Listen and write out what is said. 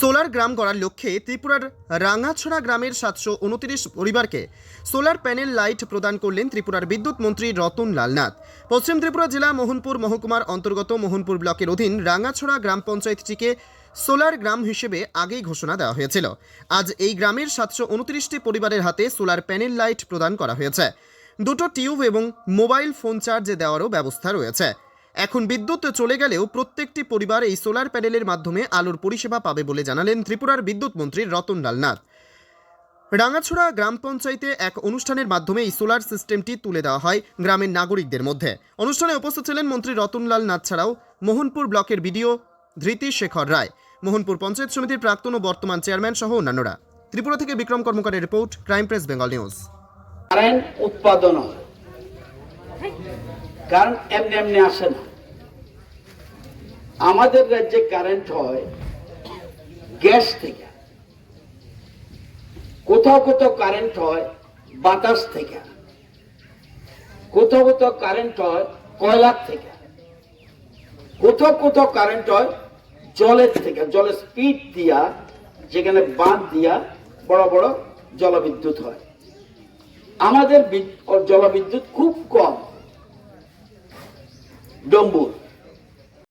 Solar গ্রাম গড়ার লক্ষ্যে ত্রিপুরার রাঙাছড়া গ্রামের সাতশো উনত্রিশ পরিবারকে সোলার প্যানেল লাইট প্রদান করলেন ত্রিপুরার বিদ্যুৎ মন্ত্রী রতন লালনাথ। পশ্চিম ত্রিপুরা জেলা মোহনপুর মহকুমার অন্তর্গত মোহনপুর ব্লকের অধীন রাঙাছড়া গ্রাম পঞ্চায়েতটিকে সোলার গ্রাম হিসেবে আগেই ঘোষণা দেওয়া হয়েছিল। আজ এই গ্রামের সাতশো উনত্রিশটি পরিবারের হাতে সোলার প্যানেল লাইট প্রদান করা হয়েছে। দুটো টিউব এবং মোবাইল ফোন চার্জে দেওয়ারও ব্যবস্থা রয়েছে। এখন বিদ্যুৎ চলে গেলেও প্রত্যেকটি পরিবার এই সোলার প্যানেলের মাধ্যমে আলোর পরিষেবা পাবে বলে জানালেন ত্রিপুরার বিদ্যুৎ মন্ত্রী রতন লালনাথ রাঙাছড়া গ্রাম পঞ্চায়েতে এক অনুষ্ঠানের মাধ্যমে এই সোলার সিস্টেমটি তুলে দেওয়া হয় গ্রামের নাগরিকদের মধ্যে। অনুষ্ঠানে উপস্থিত ছিলেন মন্ত্রী রতনলাল নাথ ছাড়াও মোহনপুর ব্লকের বিডিও ধৃতি শেখর রায়, মোহনপুর পঞ্চায়েত সমিতির প্রাক্তন ও বর্তমান চেয়ারম্যান সহ অন্যান্যরা। ত্রিপুরা থেকে Bikram কর্মকারের report, crime press, Bengal news. উৎপাদন কারণ এমনি এমনি আসে না। আমাদের রাজ্যে কারেন্ট হয় গ্যাস থেকে। কোথাও কোথাও কারেন্ট হয় বাতাস থেকে। কোথাও কোথাও কারেন্ট হয় কয়লার থেকে। কোথাও কোথাও কারেন্ট হয় জলের থেকে। জলের স্পিড দিয়া, যেখানে বাঁধ দিয়া বড় বড় জলবিদ্যুৎ হয়। আমাদের বিদ- জলবিদ্যুৎ খুব কম। Dumbo.